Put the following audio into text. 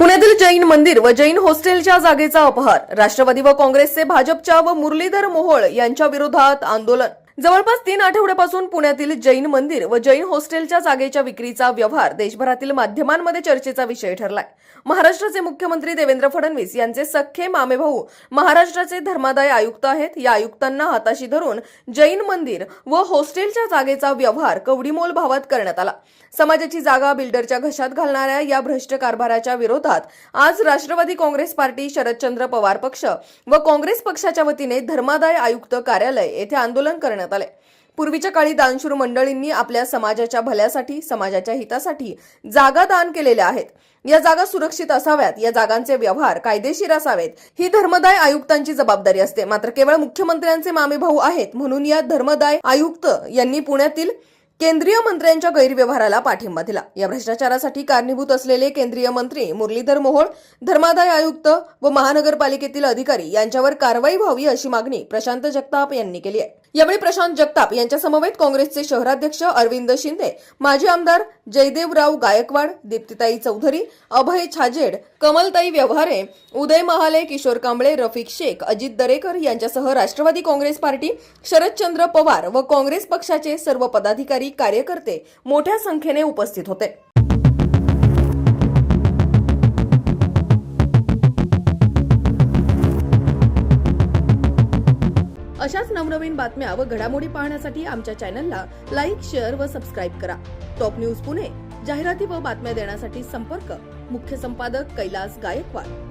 पुण्यातील जैन मंदिर व जैन हॉस्टेलच्या जागेचा अपहार. राष्ट्रवादी व काँग्रेसचे भाजपच्या व मुरलीधर मोहोळ यांच्या विरोधात आंदोलन. जवळपास तीन आठवड्यापासून पुण्यातील जैन मंदिर व जैन हॉस्टेलच्या जागेच्या विक्रीचा व्यवहार देशभरातील माध्यमांमध्ये चर्चेचा विषय ठरलाय. महाराष्ट्राचे मुख्यमंत्री देवेंद्र फडणवीस यांचे सख्खे मामेभाऊ महाराष्ट्राचे धर्मादाय आयुक्त आहेत. या आयुक्तांना हाताशी धरून जैन मंदिर व हॉस्टेलच्या जागेचा व्यवहार कवडीमोल भावात करण्यात आला. समाजाची जागा बिल्डरच्या घशात घालणाऱ्या या भ्रष्ट कारभाराच्या विरोधात आज राष्ट्रवादी काँग्रेस पार्टी शरदचंद्र पवार पक्ष व काँग्रेस पक्षाच्या वतीने धर्मादाय आयुक्त कार्यालय येथे आंदोलन करण्यात आले. पूर्वीच्या काळी दानशूर मंडळींनी आपल्या समाजाच्या भल्यासाठी समाजाच्या हितासाठी जागा दान केलेल्या आहेत. या जागा सुरक्षित असाव्यात या जागांचे व्यवहार कायदेशीर असावेत. ही धर्मदाय आयुक्तांची जबाबदारी असते. मात्र केवळ मुख्यमंत्र्यांचे मामेभाऊ आहेत म्हणून या धर्मदाय आयुक्त यांनी पुण्यातील केंद्रीय मंत्र्यांच्या गैरव्यवहाराला पाठिंबा दिला. या भ्रष्टाचारासाठी कारणीभूत असलेले केंद्रीय मंत्री मुरलीधर मोहोळ धर्मादाय आयुक्त व महानगरपालिकेतील अधिकारी यांच्यावर कारवाई व्हावी अशी मागणी प्रशांत जगताप यांनी केली आहे. यावेळी प्रशांत जगताप यांच्या समवेत काँग्रेसचे शहराध्यक्ष अरविंद शिंदे माजी आमदार जयदेवराव गायकवाड दीप्तिताई चौधरी अभय छाजेड कमलताई व्यवहारे उदय महाले किशोर कांबळे रफिक शेख अजित दरेकर यांच्यासह राष्ट्रवादी काँग्रेस पार्टी शरदचंद्र पवार व काँग्रेस पक्षाचे सर्व पदाधिकारी कार्यकर्ते मोठ्या संख्येने उपस्थित होते. अशाच नवनवीन बातम्या व घडामोडी पाहण्यासाठी आमच्या चॅनलला लाईक शेअर व सबस्क्राईब करा. टॉप न्यूज पुणे जाहिराती व बातम्या देण्यासाठी संपर्क मुख्य संपादक कैलास गायकवाड.